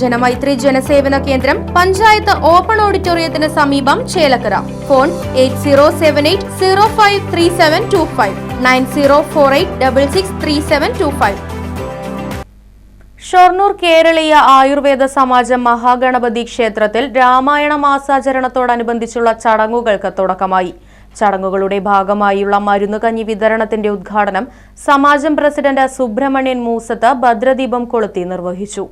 ജനമൈത്രി ജനസേവന കേന്ദ്രം പഞ്ചായത്ത് ഓപ്പൺ ഓഡിറ്റോറിയത്തിന് സമീപം Chelakkara. Phone eight zero seven eight zero five three seven two five nine zero four eight double six three seven two five. Shoranur Keraleeya Ayurveda Samajam മഹാഗണപതി ക്ഷേത്രത്തിൽ രാമായണ മാസാചരണത്തോടനുബന്ധിച്ചുള്ള ചടങ്ങുകൾക്ക് തുടക്കമായി. ചടങ്ങുകളുടെ ഭാഗമായുള്ള മരുന്നുകഞ്ഞി വിതരണത്തിന്റെ ഉദ്ഘാടനം സമാജം പ്രസിഡന്റ് സുബ്രഹ്മണ്യൻ മൂസത്ത് ഭദ്രദീപം കൊളുത്തി നിർവഹിച്ചു.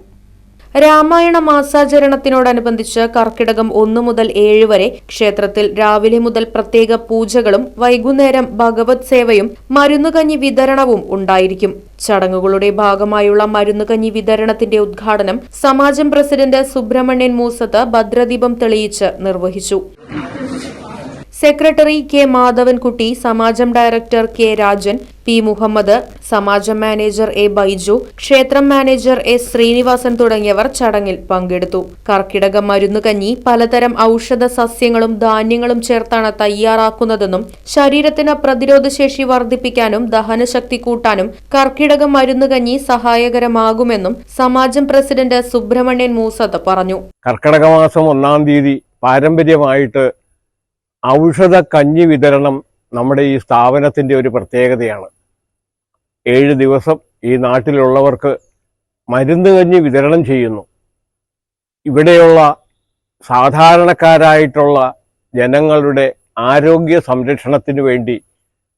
രാമായണ മാസാചരണത്തിനോടനുബന്ധിച്ച് കർക്കിടകം ഒന്നു മുതൽ ഏഴ് വരെ ക്ഷേത്രത്തിൽ രാവിലെ മുതൽ പ്രത്യേക പൂജകളും വൈകുന്നേരം ഭഗവത് സേവയും മരുന്നുകഞ്ഞി വിതരണവും ഉണ്ടായിരിക്കും. ചടങ്ങുകളുടെ ഭാഗമായുള്ള മരുന്നുകഞ്ഞി വിതരണത്തിന്റെ ഉദ്ഘാടനം സമാജം പ്രസിഡന്റ് സുബ്രഹ്മണ്യൻ മൂസത്ത് ഭദ്രദീപം തെളിയിച്ച് നിർവഹിച്ചു. Secretary K Madhavankutty Samajam director K Rajan P Muhammad Samajam manager A Baiju ക്ഷേത്രം മാനേജർ എസ് ശ്രീനിവാസൻ തുടങ്ങിയവർ ചടങ്ങിൽ പങ്കെടുത്തു. കർക്കിടക മരുന്നുകഞ്ഞി പലതരം ഔഷധ സസ്യങ്ങളും ധാന്യങ്ങളും ചേർത്താണ് തയ്യാറാക്കുന്നതെന്നും ശരീരത്തിന് പ്രതിരോധശേഷി വർദ്ധിപ്പിക്കാനും ദഹനശക്തി കൂട്ടാനും കർക്കിടക മരുന്നുകഞ്ഞി സഹായകരമാകുമെന്നും സമാജം പ്രസിഡന്റ് സുബ്രഹ്മണ്യൻ മൂസത്ത് പറഞ്ഞു. കർക്കിടക മാസം ഒന്നാം തീയതി പാരമ്പര്യമായിട്ട് ഔഷധ കഞ്ഞി വിതരണം നമ്മുടെ ഈ സ്ഥാപനത്തിന്റെ ഒരു പ്രത്യേകതയാണ്. ഏഴ് ദിവസം ഈ നാട്ടിലുള്ളവർക്ക് മരുന്ന് കഞ്ഞി വിതരണം ചെയ്യുന്നു. ഇവിടെയുള്ള സാധാരണക്കാരായിട്ടുള്ള ജനങ്ങളുടെ ആരോഗ്യ സംരക്ഷണത്തിന് വേണ്ടി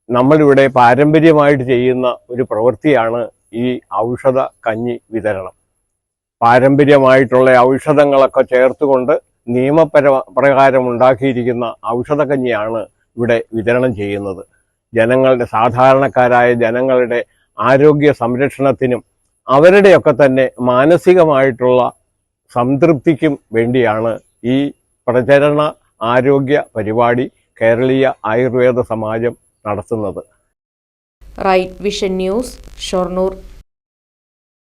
നമ്മളിവിടെ പാരമ്പര്യമായിട്ട് ചെയ്യുന്ന ഒരു പ്രവൃത്തിയാണ് ഈ ഔഷധ കഞ്ഞി വിതരണം. പാരമ്പര്യമായിട്ടുള്ള ഔഷധങ്ങളൊക്കെ ചേർത്തുകൊണ്ട് നിയമപര പ്രകാരം ഉണ്ടാക്കിയിരിക്കുന്ന ഔഷധക്കഞ്ഞിയാണ് ഇവിടെ വിതരണം ചെയ്യുന്നത്. ജനങ്ങളുടെ സാധാരണക്കാരായ ജനങ്ങളുടെ ആരോഗ്യ സംരക്ഷണത്തിനും അവരുടെയൊക്കെ തന്നെ മാനസികമായിട്ടുള്ള സംതൃപ്തിക്കും വേണ്ടിയാണ് ഈ പ്രചരണ ആരോഗ്യ പരിപാടി കേരളീയ ആയുർവേദ സമാജം നടത്തുന്നത്. Right Vision News Shoranur.